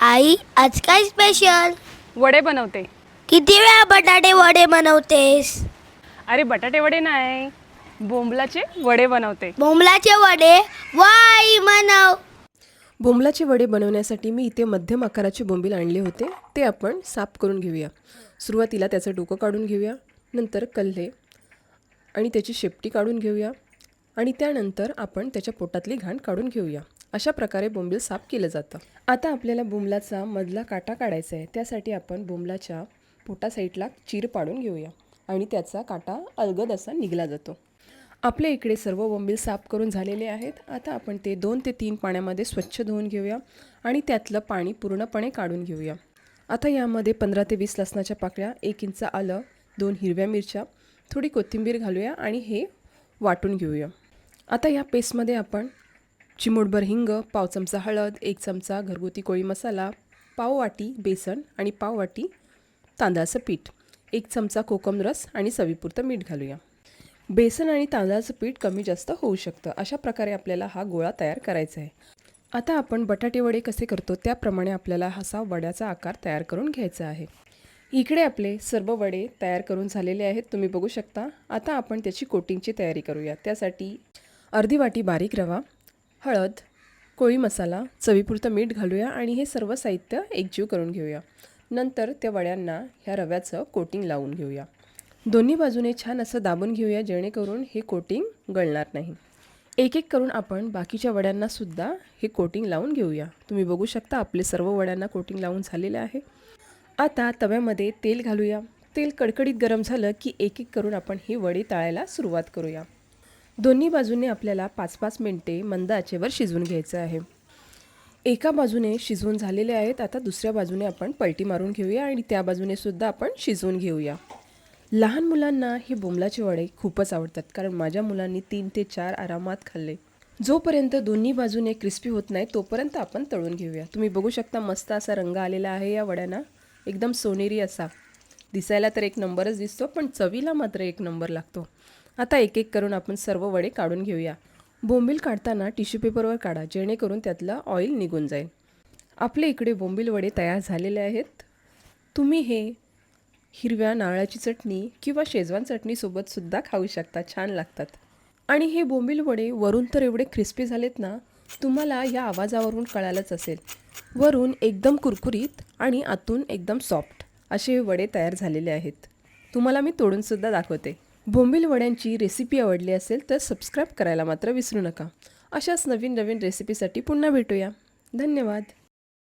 आई आज काय स्पेशल वडे बनवते. किती वेळा बटाटे वडे बनवतेस? अरे बटाटे वडे नाही. बोंबलाचे वडे बनवते. बोंबलाचे वडे? वाई मनव बोंबलाचे वडे बनवण्यासाठी मी इथे मध्यम आकाराचे बोंबील आणले होते. ते आपण साफ करून घेऊया. सुरुवातीला त्याचं डोकं काढून घेऊया. नंतर कल्हे आणि त्याची शेपटी काढून घेऊया. आणि त्यानंतर आपण त्याच्या पोटातली घाण काढून घेऊया. अशा प्रकारे बोंबील साफ केलं जातं. आता आपल्याला बोंबलाचा मधला काटा काढायचा आहे. त्यासाठी आपण बोंबलाच्या पोटा साईडला चीर पाडून घेऊया आणि त्याचा काटा अलगद असा निघला जातो. आपल्या इकडे सर्व बोंबील साफ करून झालेले आहेत. आता आपण ते दोन ते तीन पाण्यामध्ये स्वच्छ धुवून घेऊया आणि त्यातलं पाणी पूर्णपणे काढून घेऊया. आता यामध्ये पंधरा ते वीस लसणाच्या पाकळ्या एक इंच आलं दोन हिरव्या मिरच्या थोडी कोथिंबीर घालूया आणि हे वाटून घेऊया. आता या पेस्टमध्ये आपण चिमूटभर हिंग पाव चमचा हळद एक चमचा घरगुती कोळी मसाला पाव वाटी बेसन आणि पाव वाटी तांदळाचं पीठ एक चमचा कोकम रस आणि चवीपुरतं मीठ घालूया. बेसन आणि तांदळाचं पीठ कमी जास्त होऊ शकतं अशा प्रकारे आपल्याला हा गोळा तयार करायचा आहे. आता आपण बटाटे वडे कसे करतो त्याप्रमाणे आपल्याला असा वड्याचा आकार तयार करून घ्यायचा आहे. इकडे आपले सर्व वडे तयार करून झालेले आहेत तुम्ही बघू शकता. आता आपण त्याची कोटिंगची तयारी करूया. त्यासाठी अर्धी वाटी बारीक रवा हळद कोळी मसाला चवीपुरतं मीठ घालूया आणि हे सर्व साहित्य एकजीव करून घेऊया. नंतर त्या वड्यांना ह्या रव्याचं कोटिंग लावून घेऊया. दोन्ही बाजूने छान असं दाबून घेऊया जेणेकरून हे कोटिंग गळणार नाही. एक एक करून आपण बाकीच्या वड्यांना सुद्धा हे कोटिंग लावून घेऊया. तुम्ही बघू शकता आपले सर्व वड्यांना कोटिंग लावून झालेले आहे. आता तव्यामध्ये तेल घालूया. तेल कडकडीत गरम झालं की एक एक करून आपण ही वडी तळायला सुरुवात करूया. दोन्ही बाजूने आपल्याला पाच पाच मिनटे मंद आचेवर शिजवून घ्यायचं आहे. एका बाजूने शिजवून झालेले आहेत आता दुसऱ्या बाजूने आपण पलटी मारून घेऊया आणि त्या बाजूने सुद्धा आपण शिजवून घेऊया. लहान मुलांना हे बोंबलाचे वडे खूपच आवडतात कारण माझ्या मुलांनी तीन ते चार आरामात खाल्ले. जोपर्यंत दोन्ही बाजूने क्रिस्पी होत नाही तोपर्यंत आपण तळून घेऊया. तुम्ही बघू शकता मस्त असा रंग आलेला आहे या वड्यांना. एकदम सोनेरी असा. दिसायला तर एक नंबरच दिसतो पण चवीला मात्र एक नंबर लागतो. आता एक एक करून आपण सर्व वडे काढून घेऊया. बोंबील काढताना टिश्यू पेपरवर काढा जेणेकरून त्यातलं ऑइल निघून जाईल. आपल्या इकडे बोंबील वडे तयार झालेले आहेत. तुम्ही हे हिरव्या नारळाची चटणी किंवा शेजवान चटणीसोबतसुद्धा खाऊ शकता छान लागतात. आणि हे बोंबील वडे वरून तर एवढे क्रिस्पी झालेत ना तुम्हाला या आवाजावरून कळालंच असेल. वरून एकदम कुरकुरीत आणि आतून एकदम सॉफ्ट असे वडे तयार झालेले आहेत. तुम्हाला मी तोडूनसुद्धा दाखवते. बोंबील वड्यांची रेसिपी आवडली असेल तर सबस्क्राईब करायला मात्र विसरू नका. अशाच नवीन नवीन रेसिपीसाठी पुन्हा भेटूया. धन्यवाद.